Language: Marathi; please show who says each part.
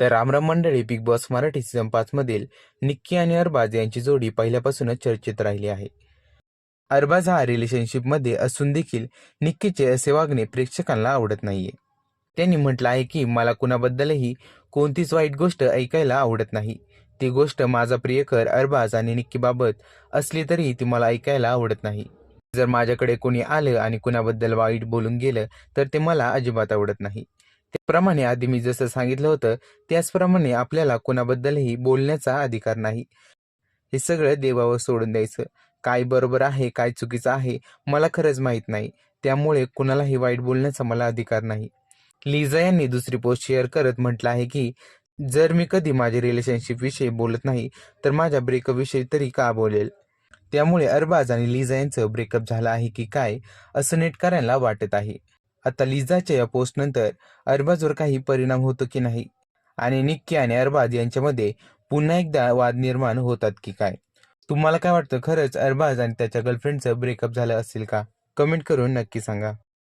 Speaker 1: तर रामराम मंडळी बिग बॉस मराठी सीझन पाच मधील निक्की आणि अरबाज यांची जोडी पहिल्यापासूनच चर्चेत राहिली आहे. अरबाज हा रिलेशनशिपमध्ये असून देखील निक्कीचे असे वागणे प्रेक्षकांना आवडत नाहीये. त्यांनी म्हटलं आहे की मला कुणाबद्दलही कोणतीच वाईट गोष्ट ऐकायला आवडत नाही. ती गोष्ट माझा प्रियकर अरबाज आणि निक्कीबाबत असली तरी ती मला ऐकायला आवडत नाही. जर माझ्याकडे कोणी आलं आणि कुणाबद्दल वाईट बोलून गेलं तर ते मला अजिबात आवडत नाही. त्याप्रमाणे आधी मी जसं सांगितलं होतं त्याचप्रमाणे आपल्याला कोणाबद्दलही बोलण्याचा अधिकार नाही. हे सगळं देवावर सोडून द्यायचं. काय बरोबर आहे काय चुकीचं आहे मला खरंच माहीत नाही. त्यामुळे कुणालाही वाईट बोलण्याचा मला अधिकार नाही. लिझा यांनी दुसरी पोस्ट शेअर करत म्हटलं आहे की जर मी कधी माझ्या रिलेशनशिप विषयी बोलत नाही तर माझ्या ब्रेकअप विषयी तरी का बोलेल? त्यामुळे अरबाज आणि लिझा यांचं ब्रेकअप झालं आहे की काय असं नेटकऱ्यांना वाटत आहे. आता लिझाच्या या पोस्टनंतर अरबाजवर काही परिणाम होतो की नाही? आणि निक्की आणि अरबाज यांच्यामध्ये पुन्हा एकदा वाद निर्माण होतात की काय? तुम्हाला काय वाटतं? खरंच अरबाज आणि त्याच्या गर्लफ्रेंडचं ब्रेकअप झालं असेल का? कमेंट करून नक्की सांगा.